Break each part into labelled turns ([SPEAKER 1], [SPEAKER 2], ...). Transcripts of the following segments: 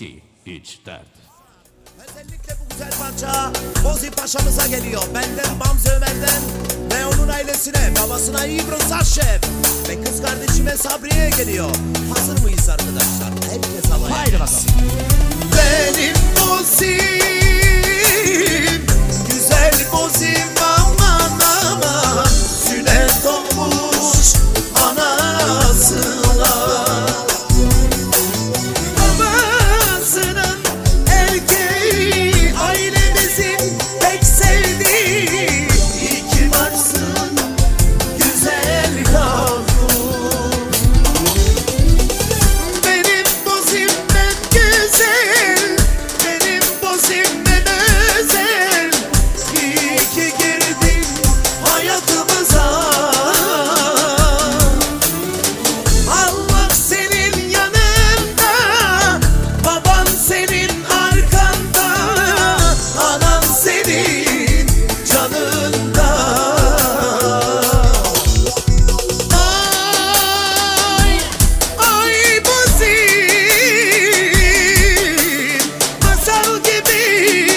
[SPEAKER 1] ki hiç dert.
[SPEAKER 2] Özellikle bu güzel parça Bozi Paşa'mıza geliyor. Benden Bamz Ömer'den ve onun ailesine, babasına İbrahim Sarşev ve kız kardeşime Sabriye'ye geliyor. Hazır mıyız arkadaşlar? Herkes
[SPEAKER 1] me.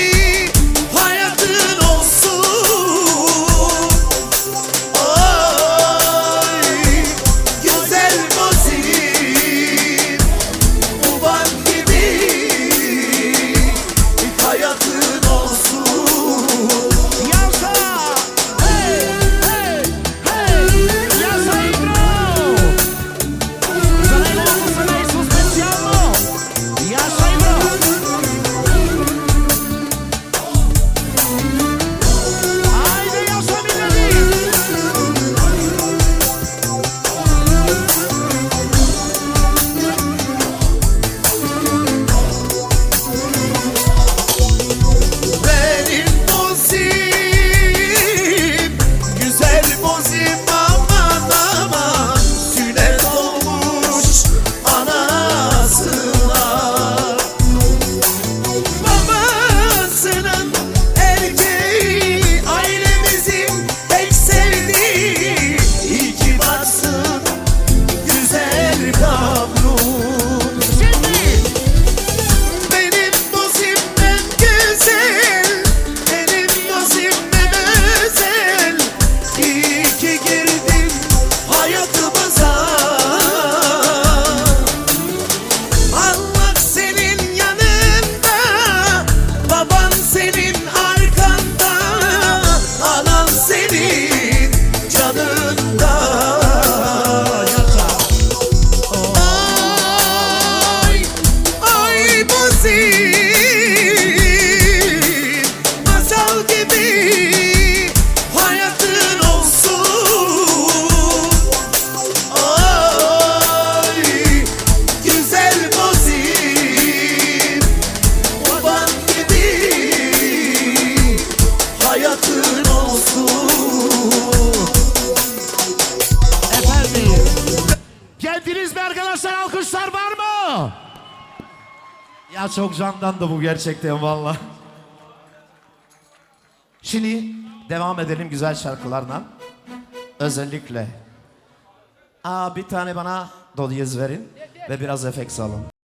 [SPEAKER 1] Bayağı çok candandı bu gerçekten valla. Şimdi devam edelim güzel şarkılarla. Özellikle. Aa bir tane bana do verin ve biraz efekt salın.